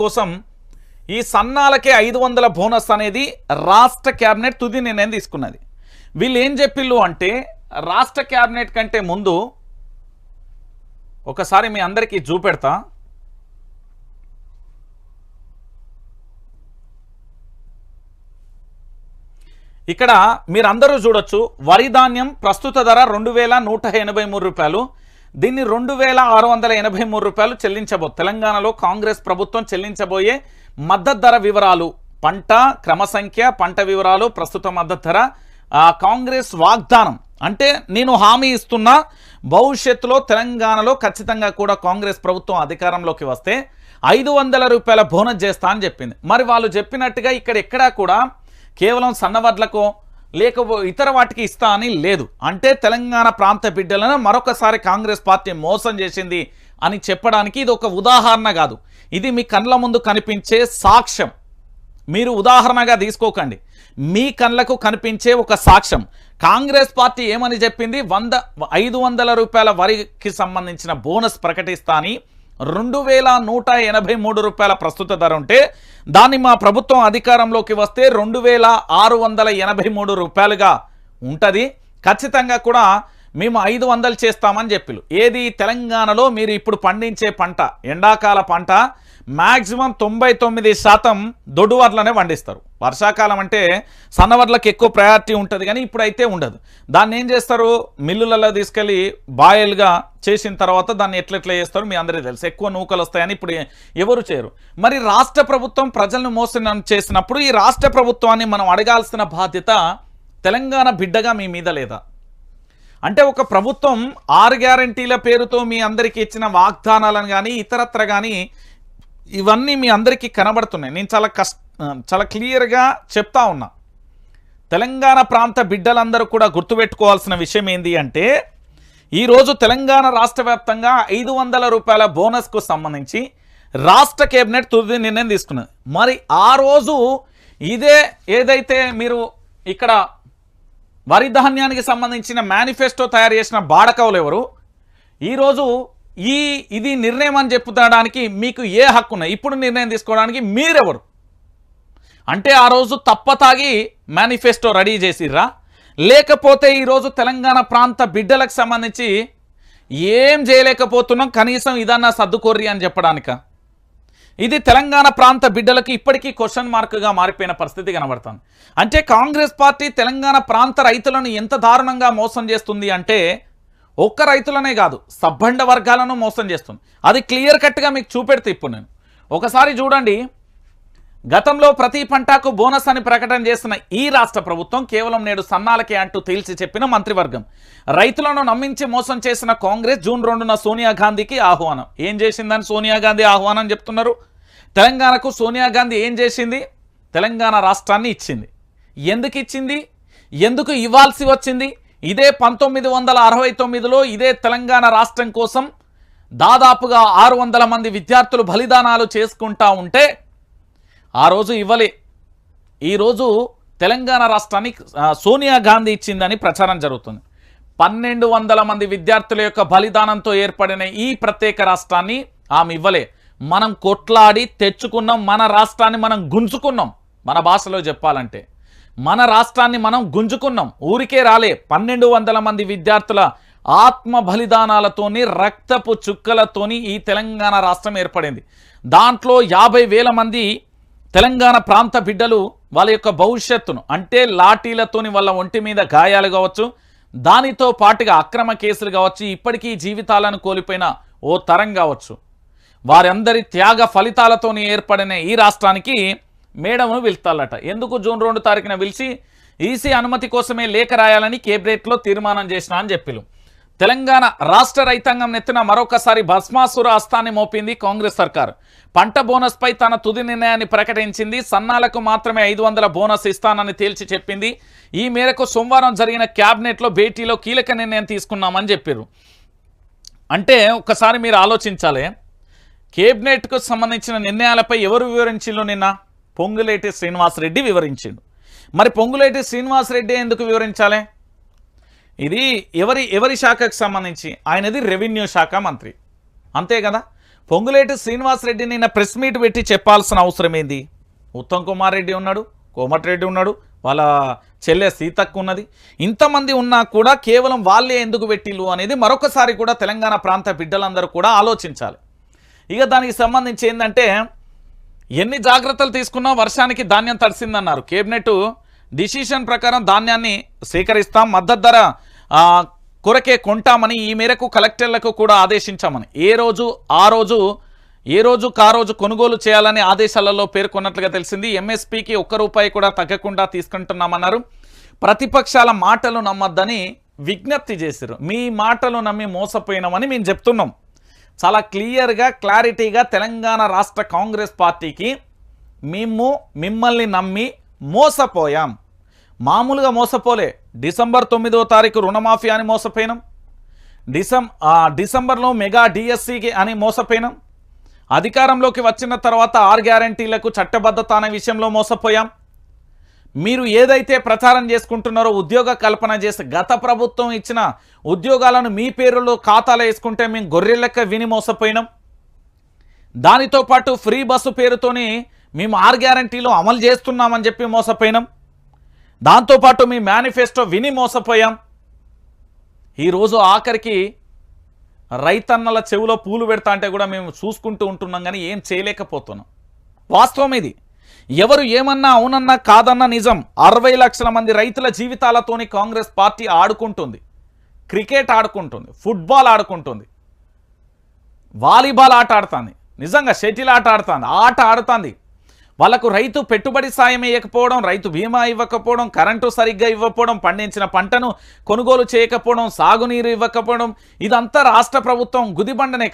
కోసం ఈ సన్నాలకే ఐదు వందల బోనస్ అనేది రాష్ట్ర క్యాబినెట్ తుది నిర్ణయం తీసుకున్నది. వీళ్ళు ఏం చెప్పిళ్ళు అంటే రాష్ట్ర క్యాబినెట్ కంటే ముందు ఒకసారి మీ అందరికీ చూపెడతా. ఇక్కడ మీరందరూ చూడొచ్చు వరి ధాన్యం ప్రస్తుత ధర రెండు వేల నూట ఎనభై మూడు రూపాయలు దీన్ని రెండు వేల ఆరు వందల ఎనభై మూడు రూపాయలు చెల్లించబో తెలంగాణలో కాంగ్రెస్ ప్రభుత్వం చెల్లించబోయే మద్దతు ధర వివరాలు. పంట క్రమ సంఖ్య పంట వివరాలు ప్రస్తుత మద్దతు ధర కాంగ్రెస్ వాగ్దానం. అంటే నేను హామీ ఇస్తున్నా భవిష్యత్తులో తెలంగాణలో ఖచ్చితంగా కూడా కాంగ్రెస్ ప్రభుత్వం అధికారంలోకి వస్తే ఐదు వందల రూపాయల బోనస్ చేస్తా అని చెప్పింది. మరి వాళ్ళు చెప్పినట్టుగా ఇక్కడ ఎక్కడా కూడా కేవలం సన్నవడ్లకు లేకపో ఇతర వాటికి ఇస్తా అని లేదు. అంటే తెలంగాణ ప్రాంత బిడ్డలను మరొకసారి కాంగ్రెస్ పార్టీ మోసం చేసింది అని చెప్పడానికి ఇది ఒక ఉదాహరణ కాదు. ఇది మీ కళ్ళ ముందు కనిపించే సాక్ష్యం. మీరు ఉదాహరణగా తీసుకోకండి. మీ కళ్ళకు కనిపించే ఒక సాక్ష్యం. కాంగ్రెస్ పార్టీ ఏమని చెప్పింది? వంద ఐదు వందల రూపాయల వరికి సంబంధించిన బోనస్ ప్రకటిస్తా అని రెండు వేల నూట ఎనభై మూడు రూపాయల ప్రస్తుత ధర ఉంటే దాన్ని మా ప్రభుత్వం అధికారంలోకి వస్తే రెండు వేల ఆరు వందల ఎనభై మూడు రూపాయలుగా ఉంటుంది. ఖచ్చితంగా కూడా మేము ఐదు వందలు చేస్తామని చెప్పిలు ఏది తెలంగాణలో మీరు ఇప్పుడు పండించే పంట ఎండాకాల పంట మ్యాక్సిమం తొంభై తొమ్మిది శాతం దొడ్డువర్లనే పండిస్తారు. వర్షాకాలం అంటే సన్నవడ్లకు ఎక్కువ ప్రయారిటీ ఉంటుంది కానీ ఇప్పుడైతే ఉండదు. దాన్ని ఏం చేస్తారు? మిల్లులలో తీసుకెళ్ళి బాయిల్గా చేసిన తర్వాత దాన్ని ఎట్లెట్లా చేస్తారు? మీ అందరికీ తెలుసు. ఎక్కువ నూకలు వస్తాయని ఇప్పుడు ఎవరు చేయరు. మరి రాష్ట్ర ప్రభుత్వం ప్రజలను మోసం చేసినప్పుడు ఈ రాష్ట్ర ప్రభుత్వాన్ని మనం అడగాల్సిన బాధ్యత తెలంగాణ బిడ్డగా మీ మీద లేదా? అంటే ఒక ప్రభుత్వం ఆరు గ్యారంటీల పేరుతో మీ అందరికీ ఇచ్చిన వాగ్దానాలను కానీ ఇతరత్ర కానీ ఇవన్నీ మీ అందరికీ కనబడుతున్నాయి. నేను చాలా కష్ట చాలా క్లియర్గా చెప్తా ఉన్నా. తెలంగాణ ప్రాంత బిడ్డలందరూ కూడా గుర్తుపెట్టుకోవాల్సిన విషయం ఏంటి అంటే ఈరోజు తెలంగాణ రాష్ట్ర వ్యాప్తంగా ఐదు వందల రూపాయల బోనస్కు సంబంధించి రాష్ట్ర కేబినెట్ తుది నిర్ణయం తీసుకున్నది. మరి ఆ రోజు ఇదే ఏదైతే మీరు ఇక్కడ వరి ధాన్యానికి సంబంధించిన మేనిఫెస్టో తయారు చేసిన బాడకవులు ఎవరు? ఈరోజు ఈ ఇది నిర్ణయం అని చెప్పుకోవడానికి మీకు ఏ హక్కు ఉన్నాయి? ఇప్పుడు నిర్ణయం తీసుకోవడానికి మీరెవరు? అంటే ఆ రోజు తప్పతాగి మేనిఫెస్టో రెడీ చేసిర్రా? లేకపోతే ఈరోజు తెలంగాణ ప్రాంత బిడ్డలకు సంబంధించి ఏం చేయలేకపోతున్నాం? కనీసం ఇదన్నా సర్దుకోర్రి అని చెప్పడానిక? ఇది తెలంగాణ ప్రాంత బిడ్డలకు ఇప్పటికీ క్వశ్చన్ మార్క్గా మారిపోయిన పరిస్థితి కనబడుతుంది. అంటే కాంగ్రెస్ పార్టీ తెలంగాణ ప్రాంత రైతులను ఎంత దారుణంగా మోసం చేస్తుంది అంటే ఒక్క రైతులనే కాదు సబ్బండ వర్గాలను మోసం చేస్తుంది. అది క్లియర్ కట్గా మీకు చూపెడితే ఇప్పుడు నేను. ఒకసారి చూడండి గతంలో ప్రతి పంటకు బోనస్ అని ప్రకటన చేసిన ఈ రాష్ట్ర ప్రభుత్వం కేవలం నేడు సన్నాలకే అంటూ తేల్చి చెప్పిన మంత్రివర్గం. రైతులను నమ్మించి మోసం చేసిన కాంగ్రెస్ జూన్ రెండున సోనియా గాంధీకి ఆహ్వానం. ఏం చేసిందని సోనియా గాంధీ ఆహ్వానం చెప్తున్నారు? తెలంగాణకు సోనియా గాంధీ ఏం చేసింది? తెలంగాణ రాష్ట్రాన్ని ఇచ్చింది. ఎందుకు ఇచ్చింది? ఎందుకు ఇవ్వాల్సి వచ్చింది? ఇదే పంతొమ్మిది వందల అరవై తొమ్మిదిలో ఇదే తెలంగాణ రాష్ట్రం కోసం దాదాపుగా ఆరు వందల మంది విద్యార్థులు బలిదానాలు చేసుకుంటా ఉంటే ఆ రోజు ఇవ్వలే. ఈరోజు తెలంగాణ రాష్ట్రాన్ని సోనియా గాంధీ ఇచ్చిందని ప్రచారం జరుగుతుంది. పన్నెండు వందల మంది విద్యార్థుల యొక్క బలిదానంతో ఏర్పడిన ఈ ప్రత్యేక రాష్ట్రాన్ని ఆమె ఇవ్వలే. మనం కొట్లాడి తెచ్చుకున్నాం మన రాష్ట్రాన్ని మనం గుంజుకున్నాం. మన భాషలో చెప్పాలంటే. మన రాష్ట్రాన్ని మనం గుంజుకున్నాం. ఊరికే రాలే. పన్నెండు వందల మంది విద్యార్థుల ఆత్మ బలిదానాలతోని రక్తపు చుక్కలతోని ఈ తెలంగాణ రాష్ట్రం ఏర్పడింది. దాంట్లో యాభై వేల మంది తెలంగాణ ప్రాంత బిడ్డలు వాళ్ళ యొక్క భవిష్యత్తును అంటే లాఠీలతోని వాళ్ళ ఒంటి మీద గాయాలు కావచ్చు దానితో పాటుగా అక్రమ కేసులు కావచ్చు ఇప్పటికీ జీవితాలను కోల్పోయిన ఓ తరం కావచ్చు. వారందరి త్యాగ ఫలితాలతోని ఏర్పడిన ఈ రాష్ట్రానికి మేడంను పిలుస్తాలట. ఎందుకు జూన్ రెండు తారీఖున పిలిచి ఈసీ అనుమతి కోసమే లేఖ రాయాలని కేబినెట్లో తీర్మానం చేసిన అని చెప్పిలు. తెలంగాణ రాష్ట్ర రైతాంగం నెత్తిన మరొకసారి భస్మాసుర హస్తాన్ని మోపింది కాంగ్రెస్ సర్కార్. పంట బోనస్పై తన తుది నిర్ణయాన్ని ప్రకటించింది సన్నాలకు మాత్రమే ఐదు వందల బోనస్ ఇస్తానని తేల్చి చెప్పింది. ఈ మేరకు సోమవారం జరిగిన క్యాబినెట్లో భేటీలో కీలక నిర్ణయం తీసుకున్నామని చెప్పారు. అంటే ఒకసారి మీరు ఆలోచించాలి. కేబినెట్కు సంబంధించిన నిర్ణయాలపై ఎవరు వివరించిండు నిన్న? పొంగులేటి శ్రీనివాసరెడ్డి వివరించిండు. మరి పొంగులేటి శ్రీనివాసరెడ్డి ఎందుకు వివరించాలి? ఇది ఎవరి ఎవరి శాఖకు సంబంధించి? ఆయనది రెవెన్యూ శాఖ మంత్రి. అంతే కదా? పొంగులేటి శ్రీనివాసరెడ్డి నిన్న ప్రెస్ మీట్ పెట్టి చెప్పాల్సిన అవసరం ఏంది? ఉత్తమ్ కుమార్ రెడ్డి ఉన్నాడు కోమటిరెడ్డి ఉన్నాడు వాళ్ళ చెల్లె సీతక్కు ఉన్నది. ఇంతమంది ఉన్నా కూడా కేవలం వాళ్ళే ఎందుకు పెట్టిల్లు అనేది మరొకసారి కూడా తెలంగాణ ప్రాంత బిడ్డలందరూ కూడా ఆలోచించాలి. ఇక దానికి సంబంధించి ఏంటంటే ఎన్ని జాగ్రత్తలు తీసుకున్నా వర్షానికి ధాన్యం తడిసిందన్నారు. కేబినెట్ డిసిషన్ ప్రకారం ధాన్యాన్ని సేకరిస్తాం మద్దతు ధర కొరకే కొంటామని ఈ మేరకు కలెక్టర్లకు కూడా ఆదేశించామని. ఏ రోజు ఆ రోజు ఏ రోజు కా రోజు కొనుగోలు చేయాలని ఆదేశాలలో పేర్కొన్నట్లుగా తెలిసింది. ఎంఎస్పీకి ఒక్క రూపాయి కూడా తగ్గకుండా తీసుకుంటున్నామన్నారు. ప్రతిపక్షాల మాటలు నమ్మొద్దని విజ్ఞప్తి చేశారు. మీ మాటలు నమ్మి మోసపోయినామని మేము చెప్తున్నాం. చాలా క్లియర్గా క్లారిటీగా తెలంగాణ రాష్ట్ర కాంగ్రెస్ పార్టీకి మేము మిమ్మల్ని నమ్మి మోసపోయాం. మామూలుగా మోసపోలే. డిసెంబర్ తొమ్మిదో తారీఖు రుణమాఫీ అని మోసపోయినాం. డిసెం డిసెంబర్లో మెగా డిఎస్సికి అని మోసపోయినాం. అధికారంలోకి వచ్చిన తర్వాత ఆర్ గ్యారంటీలకు చట్టబద్ధత అనే విషయంలో మోసపోయాం. మీరు ఏదైతే ప్రచారం చేసుకుంటున్నారో ఉద్యోగ కల్పన చేసి గత ప్రభుత్వం ఇచ్చిన ఉద్యోగాలను మీ పేరులో ఖాతాలో వేసుకుంటే మేము గొర్రెలెక్క విని మోసపోయినాం. దానితో పాటు ఫ్రీ బస్సు పేరుతోని మేము ఆర్ గ్యారంటీలో అమలు చేస్తున్నామని చెప్పి మోసపోయినాం. దాంతోపాటు మీ మేనిఫెస్టో విని మోసపోయాం. ఈరోజు ఆఖరికి రైతన్నల చెవిలో పూలు పెడతా అంటే కూడా మేము చూసుకుంటూ ఉంటున్నాం కానీ ఏం చేయలేకపోతున్నాం. వాస్తవం ఇది. ఎవరు ఏమన్నా అవునన్నా కాదన్నా నిజం. అరవై లక్షల మంది రైతుల జీవితాలతోని కాంగ్రెస్ పార్టీ ఆడుకుంటుంది. క్రికెట్ ఆడుకుంటుంది. ఫుట్బాల్ ఆడుకుంటుంది. వాలీబాల్ ఆట ఆడుతుంది. నిజంగా షటిల్ ఆట ఆడుతుంది. ఆట ఆడుతుంది. వాళ్ళకు రైతు పెట్టుబడి సాయం ఇవ్వకపోవడం రైతు బీమా ఇవ్వకపోవడం కరెంటు సరిగ్గా ఇవ్వకపోవడం పండించిన పంటను కొనుగోలు చేయకపోవడం సాగునీరు ఇవ్వకపోవడం ఇదంతా రాష్ట్ర ప్రభుత్వం గుదిబండనే